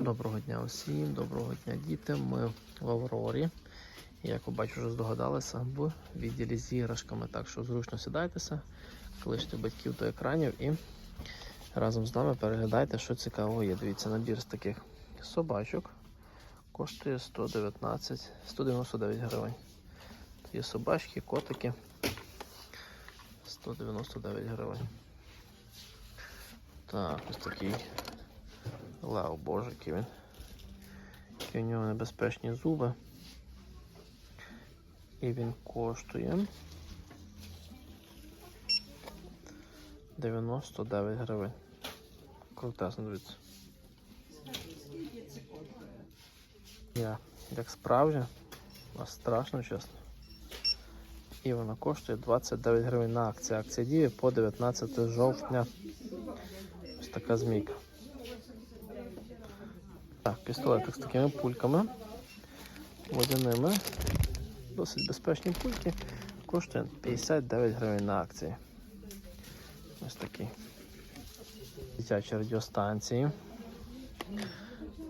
Доброго дня усім, доброго дня діти. Ми в Аврорі. Як ви бачите, вже здогадалися в відділі з іграшками. Так що зручно сідайтеся, кличте батьків до екранів і разом з нами переглядайте, що цікавого є. Дивіться, набір з таких собачок коштує 119, 199 гривень. Є собачки, котики. 199 гривень. Так, ось такий Лео, боже, який він. Які у нього небезпечні зуби. І він коштує 99 гривень. Крутесно, дивіться. Я як справжня, а страшно чесно. І вона коштує 29 гривень на акції. Акція діє по 19 жовтня. Ось така змійка. Так, пістолетик з такими пульками. Водяними. Досить безпечні пульки. Коштує 59 гривень на акції. Ось такі. Дитячі радіостанції.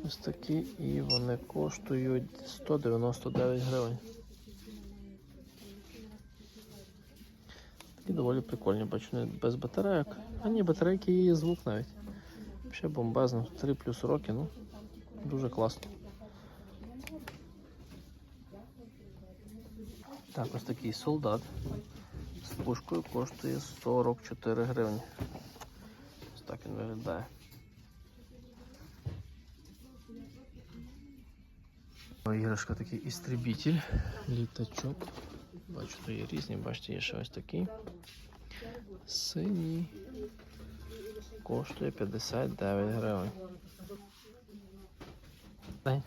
Ось такі і вони коштують 199 гривень. Такі доволі прикольні, бачу, вони без батарейок. А ні, батарейки є звук навіть. Ще бомбезно. 3 плюс роки, ну. Дуже класно. Так, ось такий солдат з пушкою коштує 44 гривні. Ось так він виглядає. Іграшка такий істребитель, літачок. Бачу, то є різні, бачите, є ще ось такий. Синій. Коштує 59 гривень. Дай.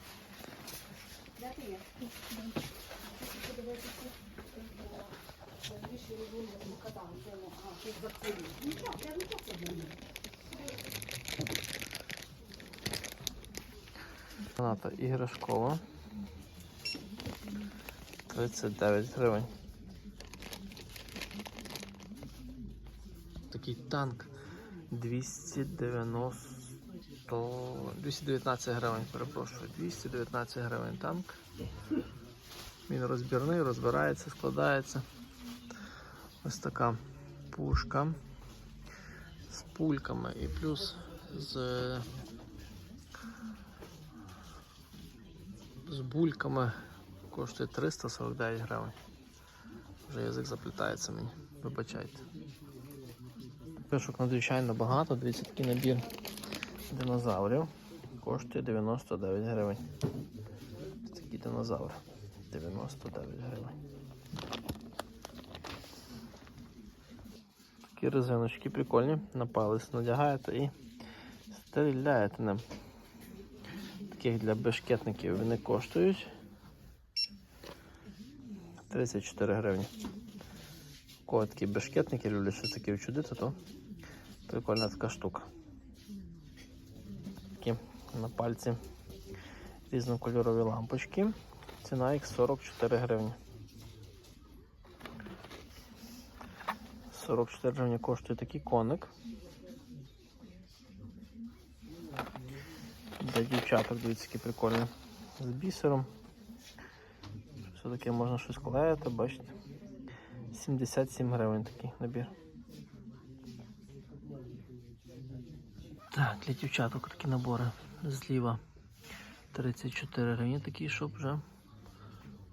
Граната іграшкова. 39 гривень. Такий танк 290 219 гривень, перепрошую. 219 гривень танк. Він розбірний, розбирається, складається. Ось така пушка з пульками і плюс з, з бульками коштує 349 гривень. Вже язик заплітається мені, вибачайте. Пишок надзвичайно багато, дивіться такий набір динозаврів. Коштує 99 гривень. Такий динозавр. 99 гривень. Такі резиночки прикольні, на палець надягаєте і стріляєте ним. Таких для бешкетників вони коштують 34 гривні. Кого такі бешкетники люблять щось таке вчудити, то прикольна така штука. Такі на пальці різнокольорові лампочки. Ціна їх 44 гривні. 44 гривні коштує такий коник. Для дівчаток, дивіться, які прикольні. З бісером. Все таке можна щось клеїти, бачите. 77 гривень такий набір. Так, для дівчаток такі набори зліва 34 гривні, такі, щоб вже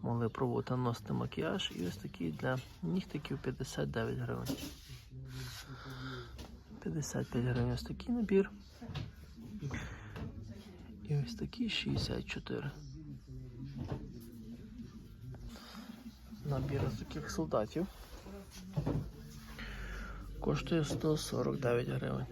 могли пробувати наносити макіяж. І ось такі для нігтиків 59 гривень. 55 гривень ось такий набір. І ось такі 64. Набір з таких солдатів. Коштує 149 гривень.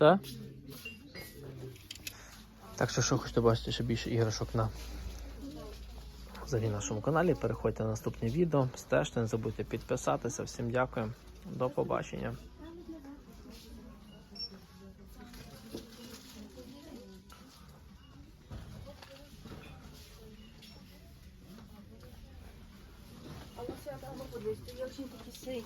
Так? Так що, що хочете бачити ще більше іграшок на взагалі нашому каналі, переходьте на наступне відео, стежте, не забудьте підписатися. Всім дякую, до побачення. Я є очень такі сині.